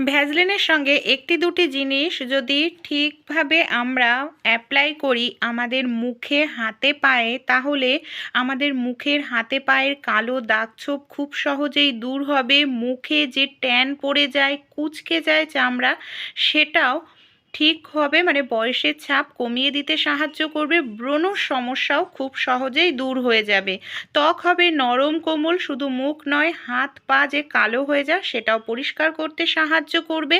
ভ্যাসলিনের সঙ্গে একটি দুটি জিনিস যদি ঠিকভাবে আমরা অ্যাপ্লাই করি আমাদের মুখে হাতে পায়ে, তাহলে আমাদের মুখের হাতে পায়ের কালো দাগছোপ খুব সহজেই দূর হবে। মুখে যে ট্যান পড়ে যায়, কুচকে যায় চামড়া, সেটাও ঠিক হবে মানে বয়সের ছাপ কমিয়ে দিতে সাহায্য করবে, ব্রণর সমস্যাও খুব সহজেই দূর হয়ে যাবে। ত্বক হবে নরম কোমল, শুধু মুখ নয়, হাত, পা যে কালো হয়ে যায় সেটাও পরিষ্কার করতে সাহায্য করবে।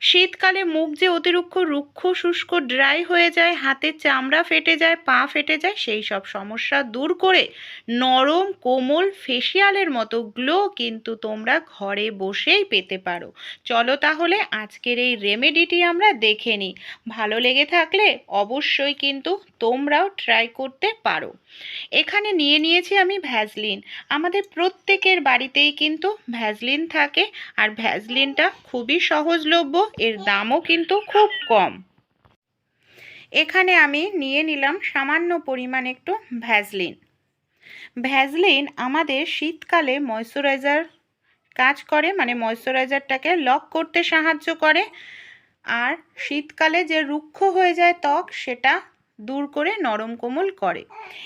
শীতকালে মুখ যে অতিরিক্ত রুক্ষ, শুষ্ক, ড্রাই হয়ে যায়, হাতের চামড়া ফেটে যায়, পা ফেটে যায়, সেই সব সমস্যা দূর করে নরম, কোমল, ফেসিয়ালের মতো গ্লো কিন্তু তোমরা ঘরে বসেই পেতে পারো। চলো তাহলে আজকের এই রেমেডিটি আমরা দেখে নিই ভালো লেগে থাকলে অবশ্যই কিন্তু তোমরাও ট্রাই করতে পারো। এখানে নিয়ে নিয়েছি আমি ভ্যাসলিন আমাদের প্রত্যেকের বাড়িতেই কিন্তু ভ্যাসলিন থাকে আর ভ্যাসলিনটা খুবই সহজলভ্য, এর দামও কিন্তু খুব কম। এখানে আমি নিয়ে নিলাম সামান্য পরিমাণ একটু ভ্যাসলিন ভ্যাসলিন আমাদের শীতকালে ময়শ্চারাইজার কাজ করে মানে ময়শ্চারাইজারটাকে লক করতে সাহায্য করে। আর শীতকালে যে রুক্ষ হয়ে যায় ত্বক, সেটা দূর করে নরম কোমল করে।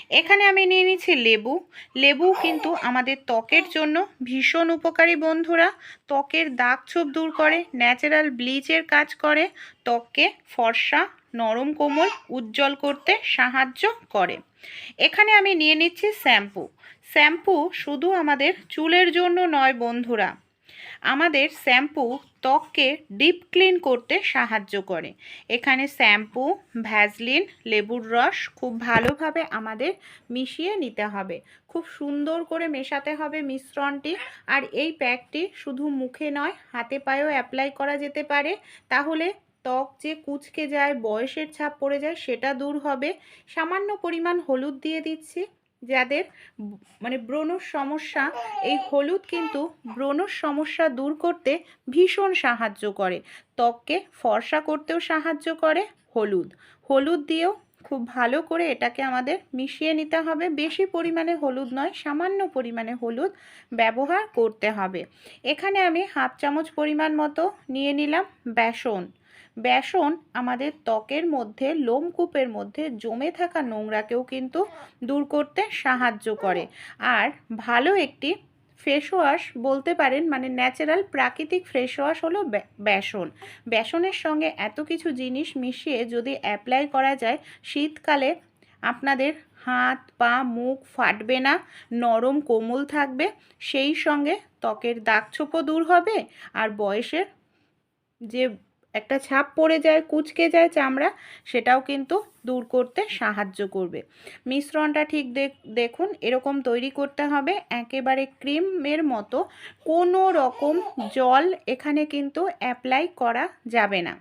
এখানে আমি নিয়ে নিচ্ছি লেবু। লেবু কিন্তু আমাদের ত্বকের জন্য ভীষণ উপকারী বন্ধুরা। ত্বকের দাগ ছোপ দূর করে ন্যাচারাল ব্লিচের কাজ করে, ত্বককে ফর্সা, নরম কোমল, উজ্জ্বল করতে সাহায্য করে। এখানে আমি নিয়ে নিচ্ছি শ্যাম্পু। শ্যাম্পু শুধু আমাদের চুলের জন্য নয় বন্ধুরা আমাদের শ্যাম্পু ত্বককে ডিপ ক্লিন করতে সাহায্য করে। এখানে শ্যাম্পু ভ্যাজলিন লেবুর রস খুব ভালোভাবে আমাদের মিশিয়ে নিতে হবে। খুব সুন্দর করে মেশাতে হবে মিশ্রণটি। আর এই প্যাকটি শুধু মুখে নয়, হাতে পায়েও অ্যাপ্লাই করা যেতে পারে। তাহলে ত্বক যে কুচকে যায়, বয়সের ছাপ পড়ে যায়, সেটা দূর হবে। সামান্য পরিমাণ হলুদ দিয়ে দিচ্ছি। যাদের মানে ব্রণর সমস্যা, এই হলুদ কিন্তু ব্রণর সমস্যা দূর করতে ভীষণ সাহায্য করে। ত্বককে ফর্সা করতেও সাহায্য করে হলুদ। হলুদ দিয়েও খুব ভালো করে এটাকে আমাদের মিশিয়ে নিতে হবে। বেশি পরিমাণে হলুদ নয়, সামান্য পরিমাণে হলুদ ব্যবহার করতে হবে। এখানে আমি হাফ চামচ পরিমাণ মতো নিয়ে নিলাম বেসন। বেসন আমাদের ত্বকের মধ্যে লোমকূপের মধ্যে জমে থাকা নোংরাকেও কিন্তু দূর করতে সাহায্য করে। আর ভালো একটি ফেস ওয়াশ বলতে পারেন মানে ন্যাচারাল প্রাকৃতিক ফ্রেশ ওয়াশ হলো বেসন। বেসনের সঙ্গে এত কিছু জিনিস মিশিয়ে যদি অ্যাপ্লাই করা যায়, শীতকালে আপনাদের হাত, পা, মুখ ফাটবে না, নরম কোমল থাকবে, সেই সঙ্গে ত্বকের দাগছোপও দূর হবে, আর বয়সের যে একটা ছাপ পড়ে যায়, কুচকে যায় চামড়া, সেটাও কিন্তু দূর করতে সাহায্য করবে। মিশ্রণটা ঠিক দেখুন, এরকম তৈরি করতে হবে। একেবারে ক্রিমের মতো কোনো রকম জল এখানে কিন্তু অ্যাপ্লাই করা যাবে না।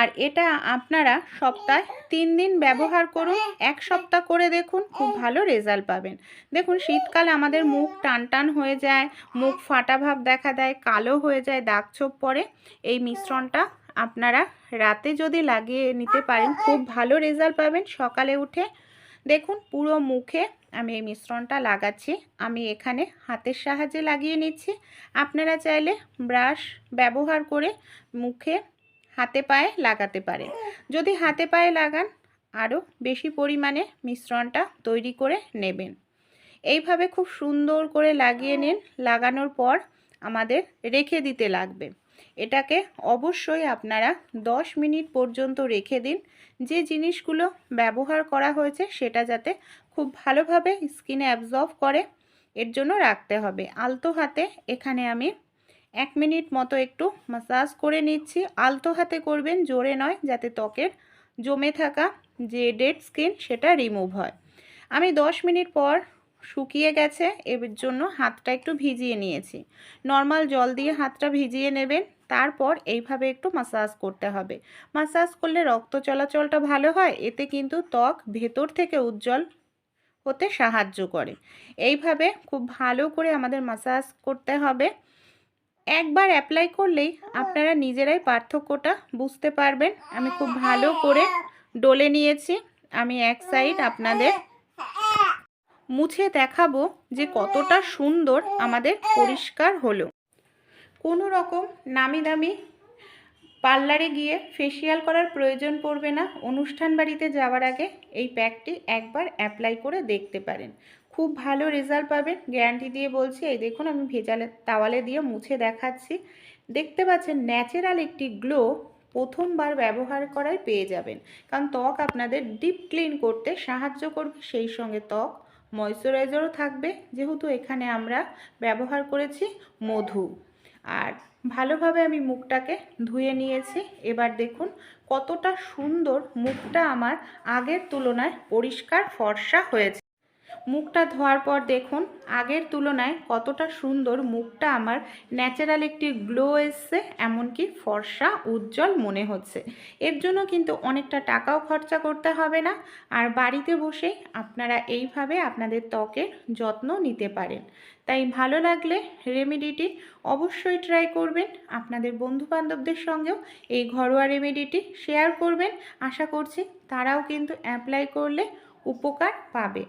আর এটা আপনারা সপ্তাহে তিন দিন ব্যবহার করুন, এক সপ্তাহ করে দেখুন, খুব ভালো রেজাল্ট পাবেন। দেখুন, শীতকালে আমাদের মুখ টান টান হয়ে যায়, মুখ ফাটা ভাব দেখা দেয়, কালো হয়ে যায়, দাগ ছোপ পড়ে। এই মিশ্রণটা আপনারা রাতে যদি লাগিয়ে নিতে পারেন, খুব ভালো রেজাল্ট পাবেন সকালে উঠে। দেখুন, পুরো মুখে আমি এই মিশ্রণটা লাগাচ্ছি। আমি এখানে হাতের সাহায্যে লাগিয়ে নিচ্ছি। আপনারা চাইলে ব্রাশ ব্যবহার করে মুখে হাতে পায়ে লাগাতে পারে। যদি হাতে পায়ে লাগান, আরও বেশি পরিমাণে মিশ্রণটা তৈরি করে নেবেন। এইভাবে খুব সুন্দর করে লাগিয়ে নিন। লাগানোর পর আমাদের রেখে দিতে লাগবে। এটাকে অবশ্যই আপনারা 10 মিনিট পর্যন্ত রেখে দিন। যে জিনিসগুলো ব্যবহার করা হয়েছে সেটা যাতে খুব ভালোভাবে স্কিনে অ্যাবজর্ব করে, এর জন্য রাখতে হবে। আলতো হাতে এখানে আমি এক মিনিট মতো একটু মাসাজ করে নিচ্ছি। আলতো হাতে করবেন, জোরে নয়, যাতে ত্বকের জমে থাকা যে ডেড স্কিন সেটা রিমুভ হয়। আমি দশ মিনিট পর শুকিয়ে গেছে, এর জন্য হাতটা একটু ভিজিয়ে নিয়েছি। নর্মাল জল দিয়ে হাতটা ভিজিয়ে নেবেন, তারপর এইভাবে একটু মাসাজ করতে হবে। মাসাজ করলে রক্ত চলাচলটা ভালো হয়, এতে কিন্তু ত্বক ভেতর থেকে উজ্জ্বল হতে সাহায্য করে। এইভাবে খুব ভালো করে আমাদের মাসাজ করতে হবে। একবার অ্যাপ্লাই করলেই আপনারা নিজেরাই পার্থক্যটা বুঝতে পারবেন। আমি খুব ভালো করে ডলে নিয়েছি। আমি এক সাইড আপনাদের মুছে দেখাবো যে কতটা সুন্দর আমাদের পরিষ্কার হলো। কোনো রকম নামি দামি পার্লারে গিয়ে ফেসিয়াল করার প্রয়োজন পড়বে না। অনুষ্ঠান বাড়িতে যাওয়ার আগে এই প্যাকটি একবার অ্যাপ্লাই করে দেখতে পারেন। খুব ভালো রেজাল্ট পাবেন। গ্যারান্টি দিয়ে বলছি, এই দেখুন আমি ভেজালে তাওয়ালে দিয়ে মুছে দেখাচ্ছি। দেখতে পাচ্ছেন ন্যাচারাল একটি গ্লো প্রথমবার ব্যবহার করায় পেয়ে যাবেন। কারণ ত্বক আপনাদের ডিপ ক্লিন করতে সাহায্য করবে, সেই সঙ্গে ত্বক ময়শ্চারাইজারও থাকবে। যেহেতু এখানে আমরা ব্যবহার করেছি মধু। আর ভালোভাবে আমি মুখটাকে ধুয়ে নিয়েছি। এবার দেখুন কতটা সুন্দর মুখটা আমার আগের তুলনায় পরিষ্কার ফর্সা হয়েছে। মুখটা ধোয়ার পর দেখুন, আগের তুলনায় কতটা সুন্দর মুখটা আমার ন্যাচারাল একটি গ্লো এসছে, এমনকি ফর্সা, উজ্জ্বল মনে হচ্ছে। এর জন্য কিন্তু অনেকটা টাকাও খরচা করতে হবে না, আর বাড়িতে বসেই আপনারা এইভাবে আপনাদের ত্বকের যত্ন নিতে পারেন। তাই ভালো লাগলে রেমেডিটি অবশ্যই ট্রাই করবেন, আপনাদের বন্ধুবান্ধবদের সঙ্গেও এই ঘরোয়া রেমেডিটি শেয়ার করবেন। আশা করছি তারাও কিন্তু অ্যাপ্লাই করলে উপকার পাবে।